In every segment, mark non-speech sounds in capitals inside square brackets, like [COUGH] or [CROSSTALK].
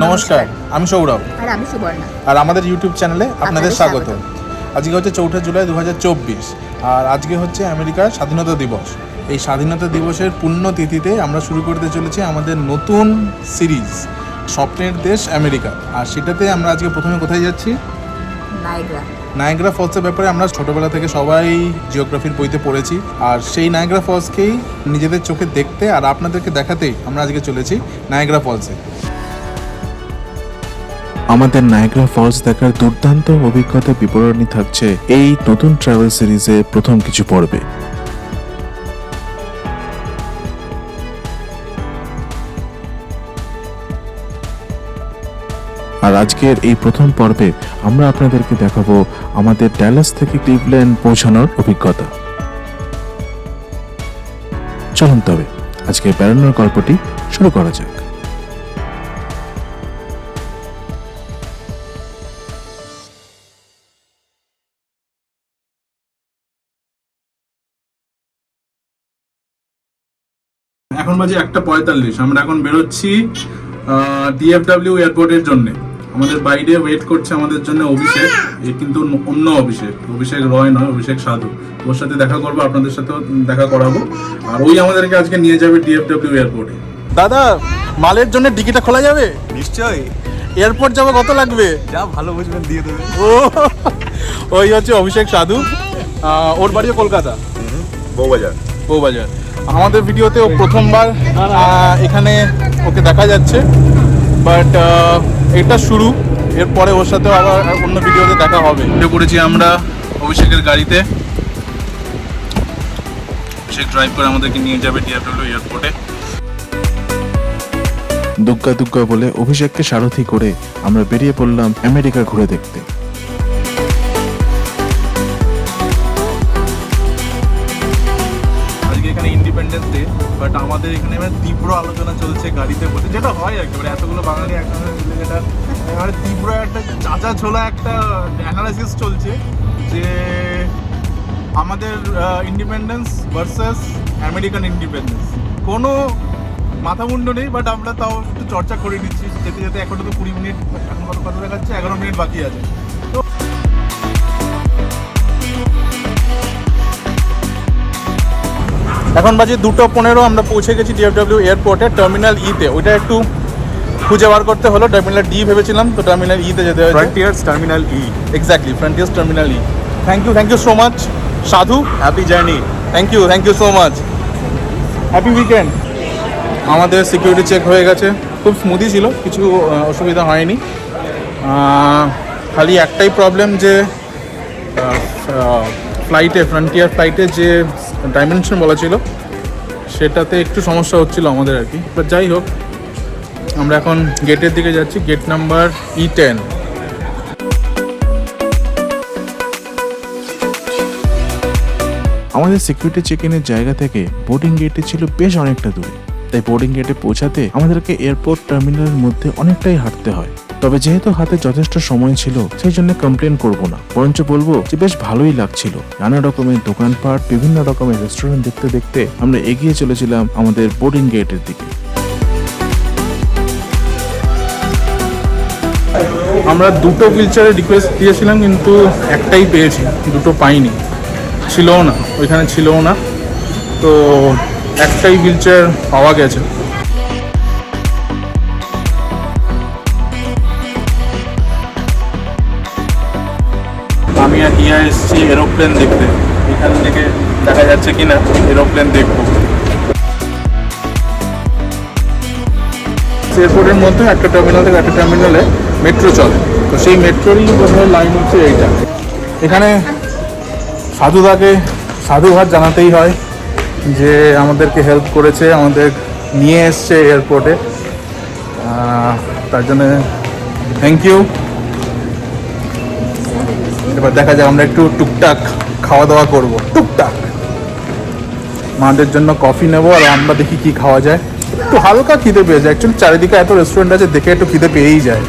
নমস্কার আমি সৌরভ। আর আমি সুবর্ণা। আর আমাদের ইউটিউব চ্যানেলে আপনাদের স্বাগত। আজকে হচ্ছে চৌঠা জুলাই দু হাজার চব্বিশ আর আজকে হচ্ছে আমেরিকার স্বাধীনতা দিবস। এই স্বাধীনতা দিবসের পুণ্যতিথিতে আমরা শুরু করতে চলেছি আমাদের নতুন সিরিজ স্বপ্নের দেশ আমেরিকা। আর সেটাতে আমরা আজকে প্রথমে কোথায় যাচ্ছি? নায়গ্রা ফলসের ব্যাপারে আমরা ছোটবেলা থেকে সবাই জিওগ্রাফির বইতে পড়েছি। আর সেই নায়গ্রা ফলসকেই নিজেদের চোখে দেখতে আর আপনাদেরকে দেখাতেই আমরা আজকে চলেছি নায়গ্রা ফলসে। আমাদের নায়গ্রা ফলস দেখার দুর্দান্ত অভিজ্ঞতা বিবরণী থাকছে এই নতুন ট্রাভেল সিরিজে প্রথম কিছু পর্বে। আর আজকের এই প্রথম পর্বে আমরা আপনাদেরকে দেখাবো আমাদের ড্যালাস থেকে ক্লিভল্যান্ড পৌঁছানোর অভিজ্ঞতা। চলুন তবে আজকে বেড়ানোর গল্পটি শুরু করা যাক। এখন বাজে একটা পঁয়তাল্লিশ। আমরা এখন বেরোচ্ছি ডিএফডাব্লিউ এয়ারপোর্টের জন্য। আমাদের বাইরে ওয়েট করছে আমাদের জন্য অভিষেক। এ কিন্তু অন্য অভিষেক। অভিষেক রয় নয় অভিষেক সাধু। ওর সাথে দেখা করব আপনাদের সাথেও দেখা করাবো। আর ওই আমাদেরকে আজকে নিয়ে যাবে ডিএফডাব্লিউ এয়ারপোর্টে দাদা মালের জন্য টিকিটটা খোলা যাবে? নিশ্চয়ই। এয়ারপোর্ট যাব কত লাগবে? যা ভালো বুঝবেন দিয়ে দেবে ও ওই হচ্ছে অভিষেক সাধু। ওর বাড়িও কলকাতা? বউবাজার। বউবাজার। আমাদের ভিডিওতে ও প্রথমবার এখানে ওকে দেখা যাচ্ছে। বাট এটা শুরু এরপরে ওর সাথে আবার অন্য ভিডিওতে দেখা হবে। উঠে পড়েছি আমরা অভিষেকের গাড়িতে। অভিষেক ড্রাইভ করে আমাদেরকে নিয়ে যাবে ডিআরডব্লিউ এয়ারপোর্টে দুগ্গা দুগ্গা বলে অভিষেককে সারথি করে আমরা বেরিয়ে পড়লাম আমেরিকা ঘুরে দেখতে। আমাদের এখানে এবার তীব্র আলোচনা চলছে গাড়িতে বসে। যেটা হয় কি মানে এতগুলো বাঙালি একসঙ্গে যেটা এবারে তীব্র একটা চাচা ছোলা একটা অ্যানালাইসিস চলছে যে আমাদের ইন্ডিপেন্ডেন্স ভার্সেস আমেরিকান ইন্ডিপেন্ডেন্স কোনো মাথা মুন্ড নেই বাট আমরা তাও একটু চর্চা করে নিচ্ছি, যেতে যেতে এখনও তো কুড়ি মিনিট, এখন কত কথা দেখাচ্ছে? এগারো মিনিট বাকি আছে। এখন বাজে দুটো পনেরো আমরা পৌঁছে গেছি ডিএফডব্লিউ এয়ারপোর্টে টার্মিনাল ইতে ওইটা একটু খুঁজে বার করতে হলো টার্মিনাল ডি ভেবেছিলাম তো টার্মিনাল ইতে যেতে হয়েছে। Frontiers terminal E exactly Frontiers terminal E thank you thank you so much Sadhu. Happy journey thank you thank you so much happy weekend আমাদের সিকিউরিটি চেক হয়ে গেছে। খুব স্মুদি ছিল কিছু অসুবিধা হয়নি। খালি একটাই প্রবলেম যে ফ্লাইটে ফ্রন্টিয়ার ফ্লাইটে যে ডাইমেনশন বলা ছিল। সেটাতে একটু সমস্যা হচ্ছিল আমাদের আর কি। বাট যাই হোক, আমরা এখন গেটের দিকে যাচ্ছি। গেট নাম্বার ই টেন আমাদের সিকিউরিটি চেক ইনের জায়গা থেকে বোর্ডিং গেটে ছিল বেশ অনেকটা দূরে। তাই বোর্ডিং গেটে পৌঁছাতে আমাদেরকে এয়ারপোর্ট টার্মিনালের মধ্যে অনেকটাই হাঁটতে হয়। তবে যেহেতু হাতে যথেষ্ট সময় ছিল সেই জন্য কমপ্লেন করব না। বরঞ্চ বলব যে বেশ ভালোই লাগছিল। নানা রকমের দোকানপাট, বিভিন্ন রকমের রেস্টুরেন্ট দেখতে দেখতে আমরা এগিয়ে চলেছিলাম আমাদের বোর্ডিং গেটের দিকে। আমরা দুটো হুইলচেয়ারের রিকোয়েস্ট দিয়েছিলাম, কিন্তু একটাই পেয়েছি, দুটো পাইনি। ছিলও না, ওইখানে ছিলও না। তো একটাই হুইলচেয়ার পাওয়া গেছে। এসেছি এরোপ্লেন দেখতে। এখান থেকে দেখা যাচ্ছে কিনা, এরোপ্লেন দেখব। এয়ারপোর্টের মধ্যে একটা টার্মিনাল থেকে একটা টার্মিনালে মেট্রো চলে। তো সেই মেট্রোরই বোধহয় লাইন হচ্ছে এইটা। এখানে সাধুদাকে সাধুঘাট জানাতেই হয় যে আমাদেরকে হেল্প করেছে, আমাদের নিয়ে এসছে এয়ারপোর্টে। তার জন্য থ্যাংক ইউ এবার দেখা যাক আমরা একটু টুকটাক খাওয়া দাওয়া করব। টুকটাক। মাদের জন্য কফি নেব আর আমরা দেখি কি খাওয়া যায়। একটু হালকা খিদে পেয়ে যায়। অ্যাকচুয়ালি চারিদিকে এত রেস্টুরেন্ট আছে, দেখে একটু খিদে পেয়েই যায়।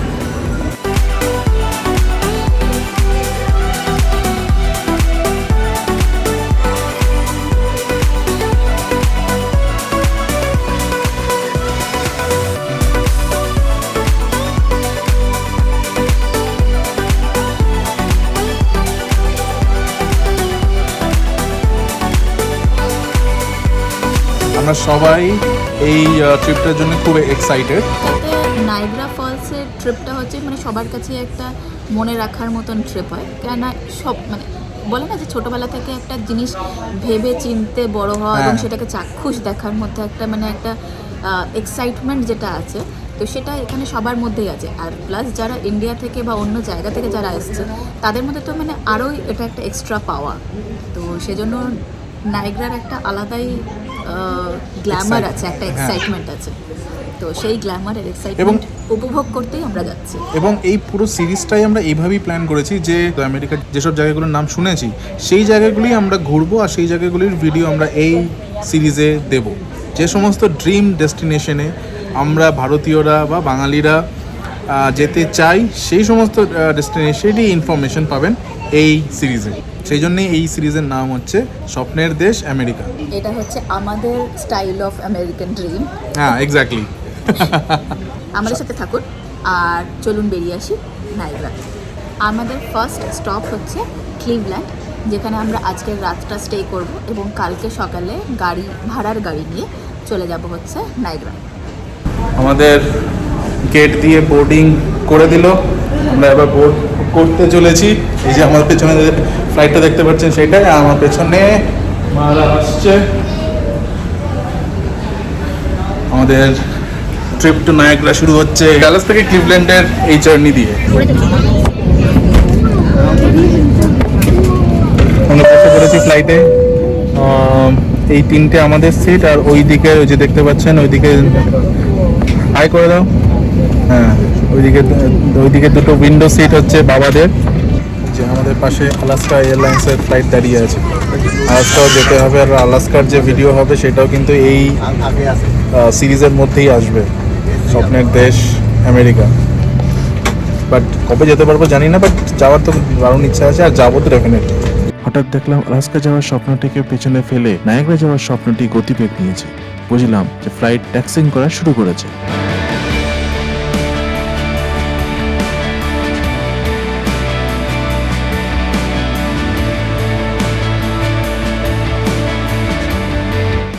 আমরা সবাই এই ট্রিপটার জন্য খুব এক্সাইটেড নাইগ্রা ফলসের ট্রিপটা হচ্ছে মানে সবার কাছে একটা মনে রাখার মতন ট্রিপ হয়। কেননা সব মানে বলে না যে ছোটবেলা থেকে একটা জিনিস ভেবে চিনতে বড় হওয়া এবং হ্যাঁ। সেটাকে চাক্ষুষ দেখার মধ্যে একটা মানে একটা এক্সাইটমেন্ট যেটা আছে তো সেটা এখানে সবার মধ্যেই আছে। আর প্লাস যারা ইন্ডিয়া থেকে বা অন্য জায়গা থেকে যারা এসছে তাদের মধ্যে তো মানে আরোই এটা একটা এক্সট্রা পাওয়া তো সেজন্য নাইগ্রার একটা আলাদাই গ্ল্যামার আছে একটা হ্যাঁ। এক্সাইটমেন্ট আছে। তো সেই গ্ল্যামার আর এবং- এক্সাইটমেন্ট উপভোগ করতেই আমরা যাচ্ছি। এবং এই পুরো সিরিজটাই আমরা এইভাবেই প্ল্যান করেছি যে আমেরিকার যেসব জায়গাগুলোর নাম শুনেছি সেই জায়গাগুলি আমরা ঘুরবো আর সেই জায়গাগুলির ভিডিও আমরা এই সিরিজে দেব। যে সমস্ত ড্রিম ডেস্টিনেশনে আমরা ভারতীয়রা বা বাঙালিরা যেতে চাই সেই সমস্ত ডেস্টিনেশনেরই ইনফরমেশন পাবেন এই সিরিজে সেই জন্যই এই সিরিজের নাম হচ্ছে স্বপ্নের দেশ আমেরিকা। এটা হচ্ছে আমাদের স্টাইল অফ আমেরিকান ড্রিম হ্যাঁ এক্স্যাক্টলি [LAUGHS] আমাদের সাথে থাকুন। আর চলুন বেরিয়ে আসি নাইগ্রা আমাদের ফার্স্ট স্টপ হচ্ছে ক্লিভল্যান্ড যেখানে আমরা আজকের রাতটা স্টে করব এবং কালকে সকালে গাড়ি ভাড়ার গাড়ি নিয়ে চলে যাব হচ্ছে নাইগ্রা আমাদের গেট দিয়ে বোর্ডিং করে দিল। আমরা এবার বোর্ড করতে চলেছি। এই যে আমার পেছনে ফ্লাইটটা দেখতে পাচ্ছেন সেটাই আমার পেছনে মারা আসছে। আমাদের ট্রিপ টু নায়করা শুরু হচ্ছে। গ্যালাস থেকে ক্লিভল্যান্ডের এই জার্নি দিয়ে। ফ্লাইটে এই তিনটে আমাদের সিট আর ওই দিকে ওই যে দেখতে পাচ্ছেন ওইদিকে হাই করে দাও। হ্যাঁ ওইদিকে ওইদিকে দুটো উইন্ডো সিট হচ্ছে বাবাদের। যে আমাদের পাশে আলাস্কা এয়ারলাইন্সের ফ্লাইট দাঁড়িয়ে আছে। আলাস্কাও যেতে হবে, আর আলাস্কার যে ভিডিও হবে সেটাও কিন্তু এই সিরিজের মধ্যেই আসবে। স্বপ্নের দেশ আমেরিকা বাট কবে যেতে পারব জানি না বাট যাওয়ার তো দারুণ ইচ্ছা আছে, আর যাব তো ডেফিনেটলি হঠাৎ দেখলাম আলাস্কা যাওয়ার স্বপ্নটিকে পেছনে ফেলে নায়াগ্রা যাওয়ার স্বপ্নটি গতিবেগ নিয়েছে। বুঝলাম যে ফ্লাইট ট্যাক্সিং করা শুরু করেছে।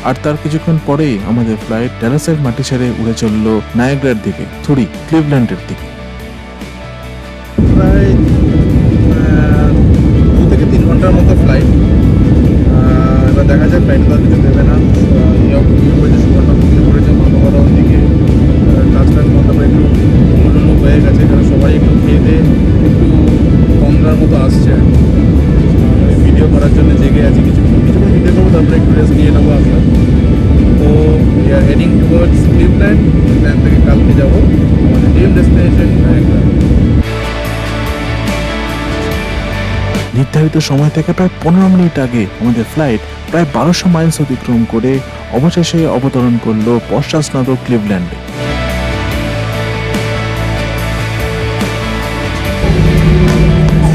আর তার কিছুক্ষণ পরেই আমাদের ফ্লাইট ড্যালাসের মাটি ছেড়ে উড়ে চলল নায়াগ্রার দিকে থুড়ি ক্লিভল্যান্ডের দিকে। নির্ধারিত সময় থেকে প্রায় পনেরো মিনিট আগে আমাদের ফ্লাইট প্রায় বারোশো মাইলস অতিক্রম করে অবশেষে অবতরণ করল পশ্চাৎস্নাত ক্লিভল্যান্ডে।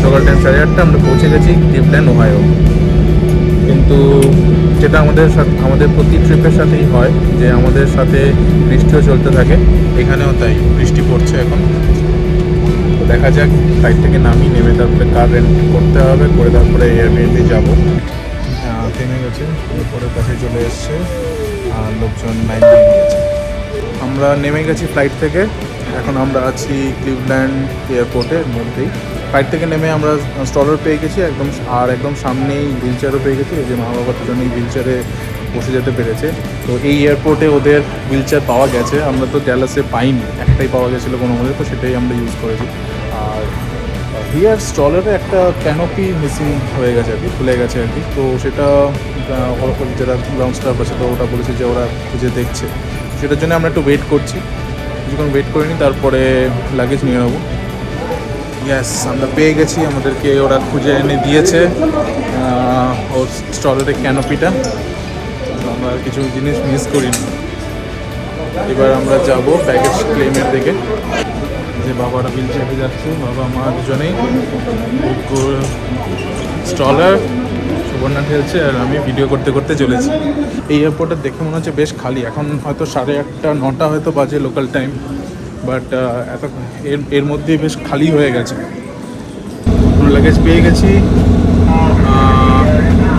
সকাল টাইম সাড়ে আটটা আমরা পৌঁছে গেছি ক্লিভল্যান্ড, ওহাইও। কিন্তু যেটা আমাদের সাথে, আমাদের প্রতি ট্রিপের সাথেই হয় যে আমাদের সাথে বৃষ্টিও চলতে থাকে। এখানেও তাই, বৃষ্টি পড়ছে এখন। দেখা যাক ফ্লাইট থেকে নামি নেমে তারপরে কার রেন্ট করতে হবে, করে তারপরে এয়ারবিএনবি যাব। থেমে গেছে এরপরে কাছে চলে এসছে, আর লোকজন লাইন দিয়ে দিয়েছে আমরা নেমে গেছি ফ্লাইট থেকে, এখন আমরা আছি ক্লিভল্যান্ড এয়ারপোর্টের মধ্যেই। ফ্লাইট থেকে নেমে আমরা স্টলার পেয়ে গেছি, একদম আর একদম সামনেই হুইল চেয়ারও পেয়ে গেছি যে মা বাবার জন্য হুইল চেয়ারে বসে যেতে পেরেছে। তো এই এয়ারপোর্টে ওদের হুইল চেয়ার পাওয়া গেছে, আমরা তো ড্যালাসে পাইনি, একটাই পাওয়া গেছিল কোনো মধ্যে তো সেটাই আমরা ইউজ করেছি। আর হিয়ার স্টলারে একটা ক্যানোপি মিসিং হয়ে গেছে আর কি, খুলে গেছে আর কি। তো সেটা যারা গ্রাউন্ড স্টাফ আছে, তো ওটা বলেছে যে ওরা খুঁজে দেখছে। সেটার জন্য আমরা একটু ওয়েট করছি। কিছুক্ষণ ওয়েট করে নিই তারপরে লাগেজ নিয়ে নেব। ইয়াস আমরা পেয়ে গেছি। আমাদেরকে ওরা খুঁজে এনে দিয়েছে ওর স্টলের ক্যানোপিটা আমরা কিছু জিনিস মিস করিনি। এবার আমরা যাব প্যাকেজ ক্লেমের দিকে। যে বাবারা বিল চেপে যাচ্ছে, বাবা, মা দুজনেই। স্টলার, সুবর্ণা ঠেলছে আর আমি ভিডিও করতে করতে চলেছি। এই এয়ারপোর্টটা দেখে মনে হচ্ছে বেশ খালি। এখন হয়তো সাড়ে আটটা, নটা হয়তো বাজে লোকাল টাইম বাট এত এর এর মধ্যেই বেশ খালি হয়ে গেছে। লাগেজ পেয়ে গেছি।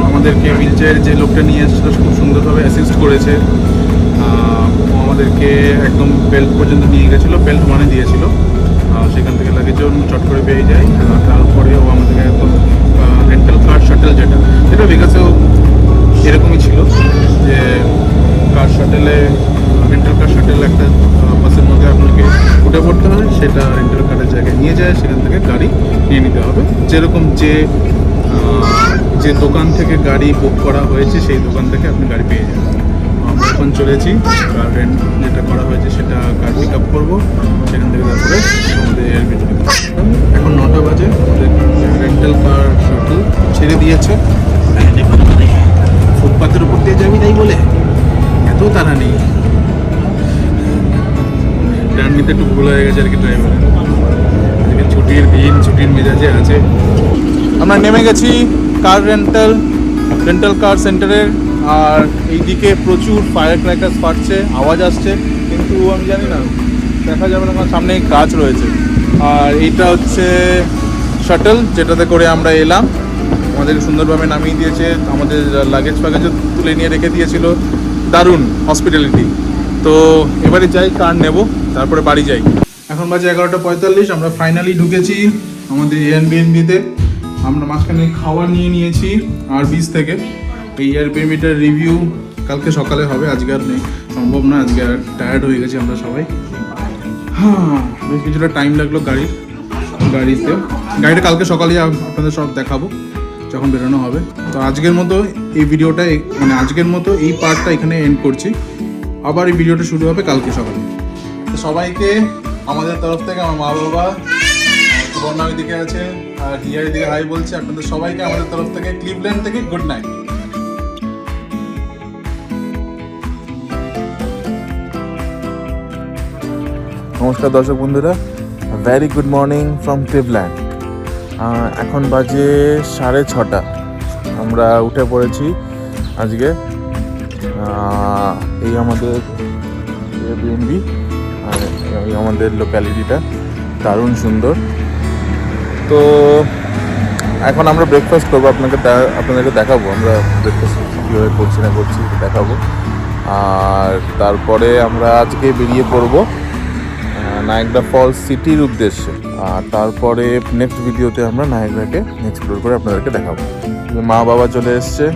আমাদেরকে হুইল যে লোকটা নিয়ে এসেছিল খুব সুন্দরভাবে অ্যাসিস্ট করেছে। আমাদেরকে একদম বেল্ট পর্যন্ত নিয়ে গেছিল বেল্ট মানে দিয়েছিল। সেখান থেকে লাগেজও চট করে পেয়ে যাই তারপরেও আমাদেরকে একদম রেন্টাল কার শাটেল যেটা যেটা বিকাশেও এরকমই ছিল যে কার শাটেলে রেন্টাল কার শাটেল একটা বাসের মধ্যে আপনাকে উঠে পড়তে হয়, সেটা রেন্টাল কারের জায়গায় নিয়ে যায়, সেখান থেকে গাড়ি নিয়ে নিতে হবে। যেরকম যে যে দোকান থেকে গাড়ি বুক করা হয়েছে, সেই দোকান থেকে আপনি গাড়ি পেয়ে যাবেন। এখন চলেছি। রেন্ট যেটা করা হয়েছে সেটা কার পিক আপ করব? সেখান থেকে তারপরে আমাদের এখন নটা বাজে রেন্টাল কার শাটল ছেড়ে দিয়েছে। ফুটপাথের উপর দিয়ে যাবি তাই বলে? এত তারা নেই টার্ন একটু ভুল হয়ে গেছে আর কি ড্রাইভার আজকে ছুটির দিন, ছুটির মেজাজে আছে। আমরা নেমে গেছি কার রেন্টাল রেন্টাল কার সেন্টারের আর এইদিকে প্রচুর ফায়ার ক্র্যাকার্স ফাটছে, আওয়াজ আসছে, কিন্তু আমি জানি না, দেখা যাবে না সামনে কাজ রয়েছে। আর এইটা হচ্ছে শাটল যেটাতে করে আমরা এলাম। আমাদের সুন্দরভাবে নামিয়ে দিয়েছে, আমাদের লাগেজ ফাগেজও তুলে নিয়ে রেখে দিয়েছিল। দারুণ হসপিটালিটি তো এবারে যাই কার নেব, তারপরে বাড়ি যাই। এখন বাজে এগারোটা পঁয়তাল্লিশ, আমরা ফাইনালি ঢুকেছি আমাদের এয়ারবিএনবিতে আমরা মাঝখানে খাবার নিয়ে নিয়েছি, আর বিচ থেকে। এই এয়ারবিএনবিটার রিভিউ কালকে সকালে হবে, আজকে আর নেই। সম্ভব না, আজকে আর টায়ার্ড হয়ে গেছি আমরা সবাই। হ্যাঁ বেশ কিছুটা টাইম লাগল গাড়ির, গাড়িতে। গাড়িটা কালকে সকালে আপনাদের সব দেখাবো, যখন বেরোনো হবে। তো আজকের মতো এই ভিডিওটা মানে আজকের মতো এই পার্টটা এখানে এন্ড করছি। আবার এই ভিডিওটা শুরু হবে কালকে সকালে। তো সবাইকে আমাদের তরফ থেকে আমার মা বাবা সুবর্ণা দিকে আছে, আর হিয়ার দিকে হাই বলছে। আপনাদের সবাইকে আমাদের তরফ থেকে ক্লিভল্যান্ড থেকে গুড নাইট নমস্কার দর্শক বন্ধুরা। Very good morning from Cleveland এখন বাজে সাড়ে ছটা। আমরা উঠে পড়েছি আজকে। এই আমাদের আর এই আমাদের লোক্যালিটিটা দারুণ সুন্দর। তো, এখন আমরা ব্রেকফাস্ট করব, আপনাকে আপনাদেরকে দেখাবো। আমরা ব্রেকফাস্ট কীভাবে করছি না করছি দেখাবো। আর তারপরে আমরা আজকে বেরিয়ে পড়ব নায়গ্রা ফলস সিটির উদ্দেশ্যে। আর তারপরে নেক্সট ভিডিওতে আমরা নায়গ্রাকে এক্সপ্লোর করে আপনাদেরকে দেখাবো। মা বাবা চলে এসছে।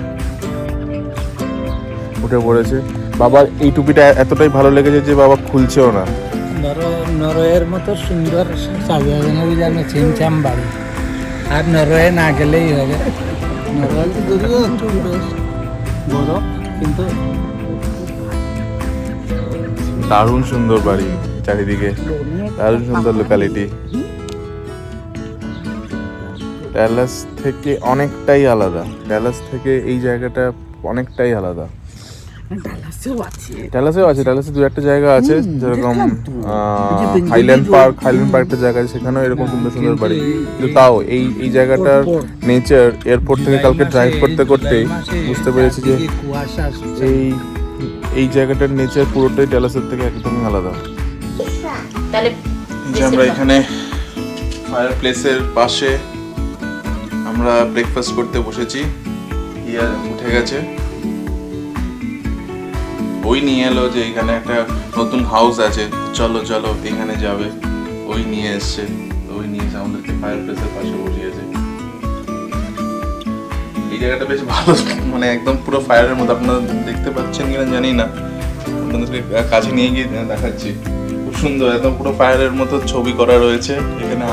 উঠে পড়েছে। বাবার এই টুপিটা এতটাই ভালো লেগেছে যে বাবা খুলছেও না। নর- নরওয়ের মতো সুন্দর সাজানো বাড়ি। আর নরওয়ে না গেলেই হবে। নরওয়ে যদিও একটু বড় কিন্তু দারুণ সুন্দর বাড়ি। চারিদিকে। দারুণ সুন্দর লোকালিটি ড্যালাস থেকে অনেকটাই আলাদা। ড্যালাস থেকে এই জায়গাটা অনেকটাই আলাদা। ড্যালাসেও আছে। ড্যালাসে দু একটা জায়গা আছে যেরকম হাইল্যান্ড পার্ক হাইল্যান্ড পার্ক একটা জায়গা আছে সেখানেও এরকম সুন্দর সুন্দর বাড়ি। কিন্তু তাও এই এই জায়গাটার নেচার এয়ারপোর্ট থেকে কালকে ড্রাইভ করতে করতেই বুঝতে পেরেছি যে। এই এই জায়গাটার নেচার পুরোটাই ড্যালাসের থেকে একদমই আলাদা। তাহলে আমরা এখানে ফায়ার প্লেসের পাশে আমরা ব্রেকফাস্ট করতে বসেছি। ইয়া উঠে গেছে। ওই নিয়ে এলো যে এখানে একটা নতুন হাউস আছে। চলো চলো এখানে যাবে। ওই নিয়ে এসছে। ওই নিয়ে এসে আমাদেরকে ফায়ার প্লেসের পাশে বসিয়েছে। এই জায়গাটা বেশ ভালো। মানে একদম পুরো ফায়ারের মতো। আপনারা দেখতে পাচ্ছেন কিনা জানি না। আপনাদেরকে কাছে নিয়ে গিয়ে দেখাচ্ছি। সুন্দর একদম পুরো ফায়ারের মতো ছবি করা রয়েছে। এখানে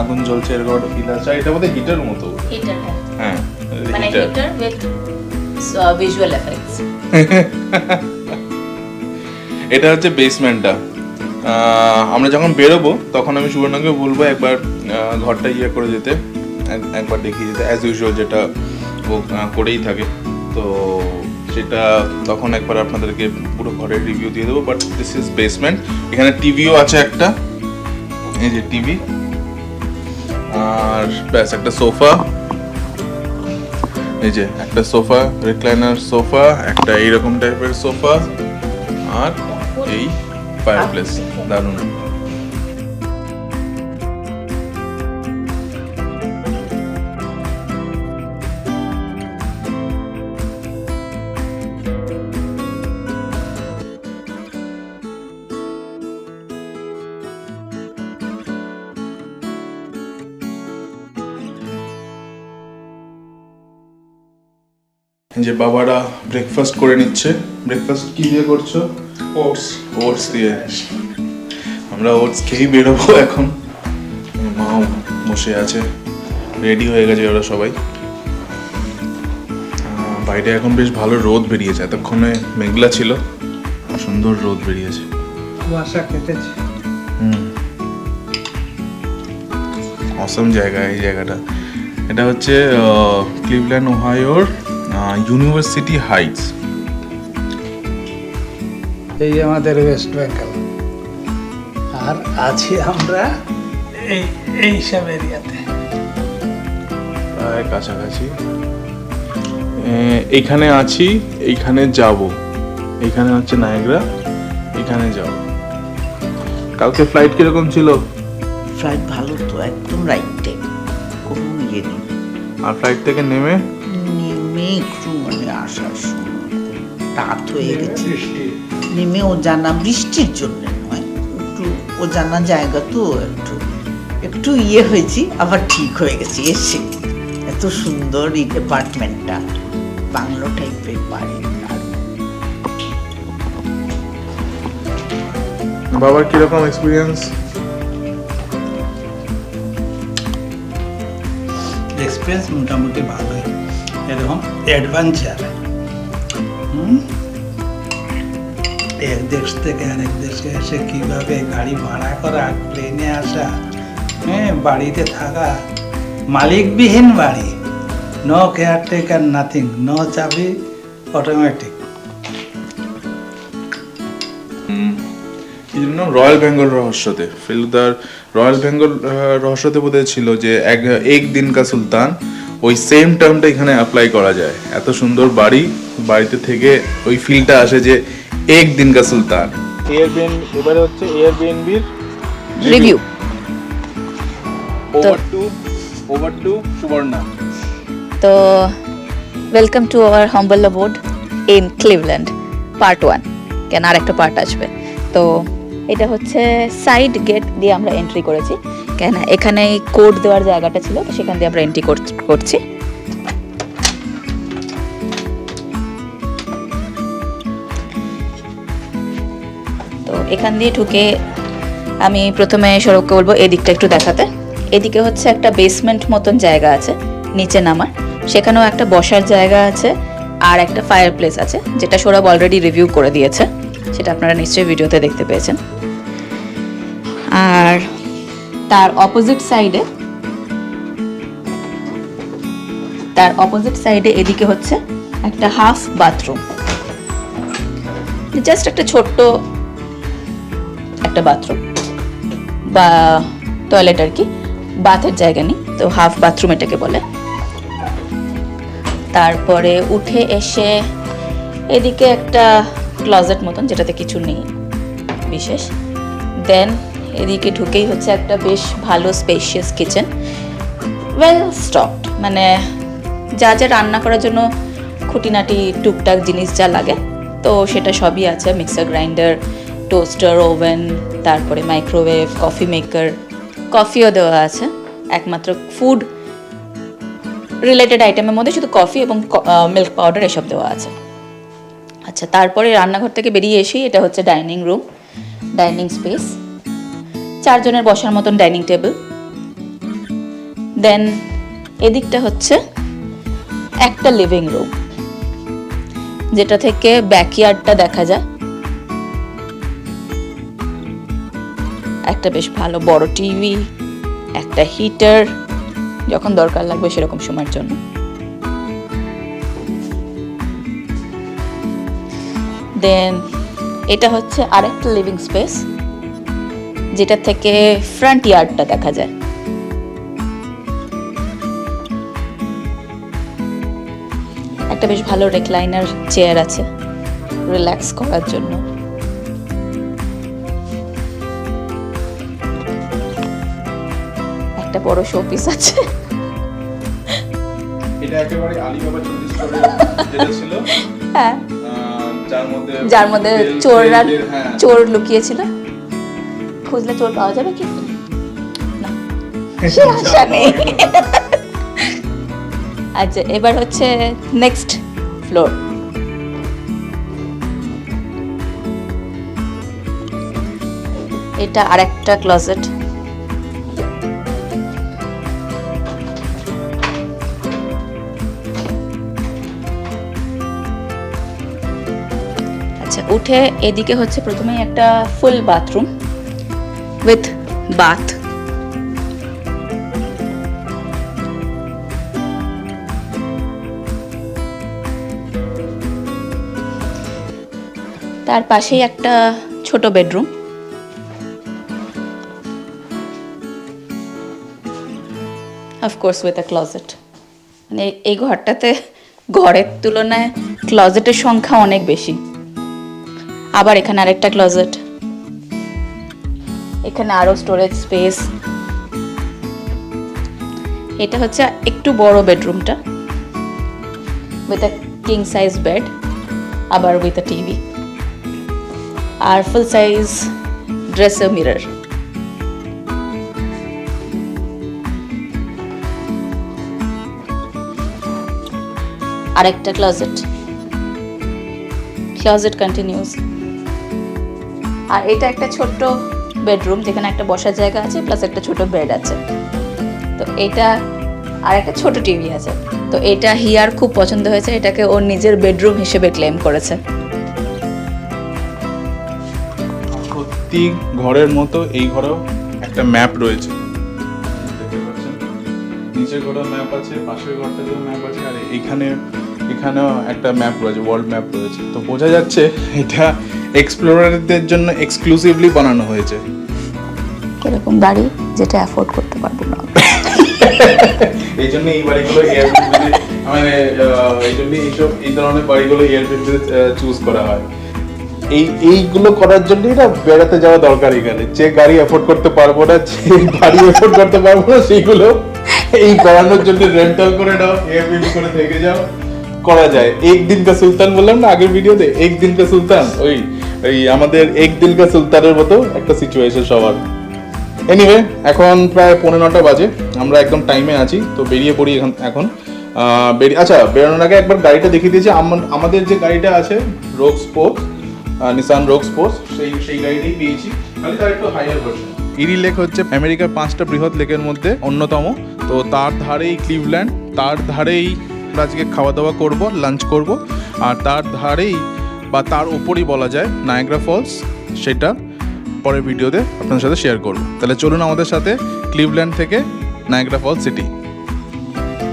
আগুন জ্বলছে এরকম একটা ফিল আছে। এটা বোধহয় হিটার মতো। হিটার হ্যাঁ। মানে হিটার উইথ ভিজুয়াল এফেক্টস এটা হচ্ছে বেসমেন্টটা আমরা যখন বেরোবো তখন আমি সুবর্ণকে বলব একবার ঘরটা ইয়ে করে যেতে। একবার দেখিয়ে যেতে অ্যাজ ইউজুয়াল যেটা ও করেই থাকে। তো সেটা তখন একবার আপনাদেরকে পুরো ঘরের রিভিউ দিয়ে দেবো বাট দিস ইজ বেসমেন্ট এখানে টিভিও আছে একটা। এই যে টিভি আর ব্যাস, একটা সোফা। এই যে একটা সোফা রিক্লাইনার সোফা, একটা এইরকম টাইপের সোফা, আর এই ফায়ারপ্লেস দারুণ। যে বাবারা ব্রেকফাস্ট করে নিচ্ছে। ব্রেকফাস্ট কি দিয়ে করছ? ওটস ওটস দিয়ে। আমরা ওটস খেয়েই বেরোবো এখন। মাও বসে আছে। রেডি হয়ে গেছে ওরা সবাই। বাইরে এখন বেশ ভালো রোদ বেরিয়েছে। এতক্ষণে মেঘলা ছিল। সুন্দর রোদ বেরিয়েছে। কুয়াশা কেটেছে। হুম। অসম জায়গা এই জায়গাটা। এটা হচ্ছে ক্লিভল্যান্ড ওহাইওর ইউনিভার্সিটি হাইটস এই আমাদের ওয়েস্ট বেঙ্গল আর আছি আমরা এই এই সব এরিয়াতে। প্রায় কাছাকাছি। এ, এইখানে আছি এইখানে যাব। এইখানে হচ্ছে নায়গ্রা এখানে যাব। কালকে ফ্লাইট কীরকম ছিল? ফ্লাইট ভালো তো একদম রাইট টাইম কোনো ইয়ে নেই। আর ফ্লাইট থেকে নেমে? আসার সময় রাত হয়ে গেছে। নেমে ও জানা বৃষ্টির জন্য নয় একটু ও জানা জায়গা তো একটু একটু ইয়ে হয়েছি আবার ঠিক হয়ে গেছি এসে। এত সুন্দর এই ডিপার্টমেন্টটা বাংলো টাইপের বাড়ি। বাবার কীরকম এক্সপিরিয়েন্স এক্সপিরিয়েন্স মোটামুটি ভালোই। এরকম অ্যাডভেঞ্চার এক দেশ থেকে আরেক দেশে এসে কীভাবে গাড়ি ভাড়া করা প্লেনে আসা হ্যাঁ বাড়িতে থাকা? মালিকবিহীন বাড়ি। নো কেয়ারটেকার নাথিং নো চাবি অটোমেটিক এই জন্য রয়্যাল বেঙ্গল রহস্যতে, ফেলুদার রয়্যাল বেঙ্গল রহস্যতে বোধহয় ছিল যে এক এক দিন কা সুলতান ওই সেম টার্মটা এখানে অ্যাপ্লাই করা যায়। এত সুন্দর বাড়ি বাড়িতে থেকে ওই ফিলটা আসে যে এক দিন কা সুলতান। এয়ারবিএন এবারে হচ্ছে এয়ারবিএনবির review over to over to Suborna তো welcome to our humble abode in Cleveland part one কেন আর একটা পার্ট আসবে। তো এটা হচ্ছে সাইড গেট দিয়ে আমরা এন্ট্রি করেছি। কেন এখানে কোড দেওয়ার জায়গাটা ছিল তো সেখান দিয়ে আমরা এন্ট্রি করছি। এখান দিয়ে ঢুকে আমি প্রথমে সড়ককে বলব, এদিকটা একটু দেখাতে। এদিকে হচ্ছে একটা বেসমেন্ট মতন জায়গা আছে, নিচে নামার। সেখানেও একটা বসার জায়গা আছে আর একটা ফায়ার প্লেস আছে, যেটা সৌরভ অলরেডি রিভিউ করে দিয়েছে। সেটা আপনারা নিশ্চয়ই ভিডিওতে দেখতে পেয়েছেন। আর তার অপোজিট সাইডে তার অপোজিট সাইডে এদিকে হচ্ছে একটা হাফ বাথরুম জাস্ট একটা ছোট্ট একটা বাথরুম বা টয়লেট আর কি। বাথের জায়গা নেই, তো হাফ বাথরুম এটাকে বলে। তারপরে উঠে এসে এদিকে একটা ক্লজেট মতন, যেটাতে কিছু নেই বিশেষ। দেন এদিকে ঢুকেই হচ্ছে একটা বেশ ভালো স্পেশিয়াস কিচেন ওয়েল স্টকড মানে যা যা রান্না করার জন্য খুঁটিনাটি, টুকটাক জিনিস যা লাগে, তো সেটা সবই আছে মিক্সার গ্রাইন্ডার টোস্টার ওভেন তারপরে মাইক্রোওয়েভ কফি মেকার কফিও দেওয়া আছে। একমাত্র ফুড রিলেটেড আইটেমের মধ্যে শুধু কফি এবং মিল্ক পাউডার এসব দেওয়া আছে। আচ্ছা তারপরে রান্নাঘর থেকে বেরিয়ে এসেই এটা হচ্ছে ডাইনিং রুম ডাইনিং স্পেস চারজনের বসার মতন ডাইনিং টেবিল দেন এদিকটা হচ্ছে একটা লিভিং রুম যেটা থেকে ব্যাকইয়ার্ডটা দেখা যায়। একটা বেশ ভালো বড় টিভি, একটা হিটার যখন দরকার লাগবে সেরকম সময়ের জন্য। দেন এটা হচ্ছে আরেকটা লিভিং স্পেস যেটা থেকে ফ্রন্ট ইয়ার্ডটা দেখা যায়। একটা বেশ ভালো রেকলাইনার চেয়ার আছে রিল্যাক্স করার জন্য। একটা বড় শোপিস আছে। এটা একেবারে আলিবাবা যেটা ছিল। হ্যাঁ। যার মধ্যে যার মধ্যে চোররা হ্যাঁ। চোর লুকিয়েছিল। খুঁজলে চোর পাওয়া যাবে কি? না। সে আশা নেই। আচ্ছা এবার হচ্ছে নেক্সট ফ্লোর এটা আরেকটা ক্লোজেট উঠে এদিকে হচ্ছে প্রথমেই একটা ফুল বাথরুম উইথ বাথ তার পাশেই একটা ছোট bedroom of course with a closet মানে এই ঘরটাতে ঘরের তুলনায় ক্লজেটের সংখ্যা অনেক বেশি। আবার এখানে আরেকটা ক্লজেট এখানে আরও স্টোরেজ স্পেস এটা হচ্ছে একটু বড় বেডরুমটা with a king size bed আবার উইথ আ টিভি আর ফুল সাইজ ড্রেসার মিরর আরেকটা ক্লোজেট ক্লোজেট কন্টিনিউস আর এটা একটা ছোট্ট বেডরুম যেখানে একটা বসার জায়গা আছে, প্লাস একটা ছোট বেড আছে। তো এটা আর একটা ছোট টিভি আছে। তো এটা হিয়ার খুব পছন্দ হয়েছে, এটাকে ওর নিজের বেডরুম হিসেবে ক্লেম করেছে। সত্যি ঘরের মতো এই ঘরেও একটা ম্যাপ রয়েছে। নিচের ঘরেও ম্যাপ আছে, পাশের ঘরটাতেও ম্যাপ আছে, আর এখানে এখানেও একটা ম্যাপ রয়েছে ওয়ার্ল্ড ম্যাপ রয়েছে। তো বোঝা যাচ্ছে এটা এক্সপ্লোরারদের জন্য এক্সক্লুসিভলি বানানো হয়েছে। এরকম বাড়ি যেটা অ্যাফোর্ড করতে পারব না। এই জন্য এই বাড়িগুলো মানে এই জন্য এইসব এই ধরনের বাড়িগুলো চুজ করা হয়। এই এইগুলো করার জন্যই না বেড়াতে যাওয়া দরকার এখানে। যে গাড়ি এফোর্ড করতে পারব না যে বাড়ি এফোর্ড করতে পারব না সেইগুলো এই করানোর জন্য রেন্টাল করে নাও এয়ারবিএনবি করে থেকে যাও। করা যায়। এক দিন কা সুলতান বললাম না আগের ভিডিওতে এক দিন কা সুলতান ওই ওই আমাদের এক দিন কা সুলতানের মতো একটা সিচুয়েশন সবার। এনিওয়ে এখন প্রায় পনেরো নটা বাজে। আমরা একদম টাইমে আছি, তো বেরিয়ে পড়ি এখন এখন। বেরিয়ে আচ্ছা বেরোনোর আগে একবার গাড়িটা দেখিয়ে দিয়েছি আম- আমাদের যে গাড়িটা আছে রোগ স্পোর্টস নিসান রোগ স্পোর্টস সেই সেই গাড়িটাই পেয়েছি। খালি তার একটু হাইয়ার ভার্সন ইরি লেক হচ্ছে আমেরিকার পাঁচটা বৃহৎ লেকের মধ্যে অন্যতম। তো তার ধারেই ক্লিভল্যান্ড তার ধারেই আজকে খাওয়া দাওয়া করব লাঞ্চ করব, আর তার ধারেই বা তার ওপরই বলা যায় নায়গ্রা ফলস সেটা পরের ভিডিওতে আপনাদের সাথে শেয়ার করব। তাহলে চলুন আমাদের সাথে ক্লিভল্যান্ড থেকে নায়গ্রা ফলস সিটি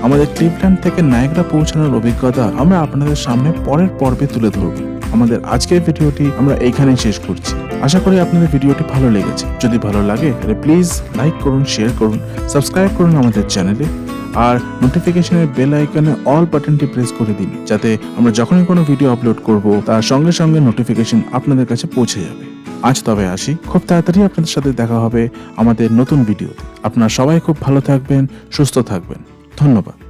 আমাদের ক্লিভল্যান্ড থেকে নায়গ্রা পৌঁছানোর অভিজ্ঞতা আমরা আপনাদের সামনে পরের পর্বে তুলে ধরব। আমাদের আজকের ভিডিওটি আমরা এইখানেই শেষ করছি। আশা করি আপনাদের ভিডিওটি ভালো লেগেছে। যদি ভালো লাগে, তাহলে প্লিজ লাইক করুন শেয়ার করুন সাবস্ক্রাইব করুন আমাদের চ্যানেলে আর নোটিফিকেশনের বেল আইকনে অল বাটনটি প্রেস করে দিন, যাতে আমরা যখনই কোনো ভিডিও আপলোড করব, তার সঙ্গে সঙ্গে নোটিফিকেশন আপনাদের কাছে পৌঁছে যাবে। আজ তবে আসি। খুব তাড়াতাড়ি আপনাদের সাথে দেখা হবে আমাদের নতুন ভিডিও আপনারা সবাই খুব ভালো থাকবেন, সুস্থ থাকবেন। ধন্যবাদ।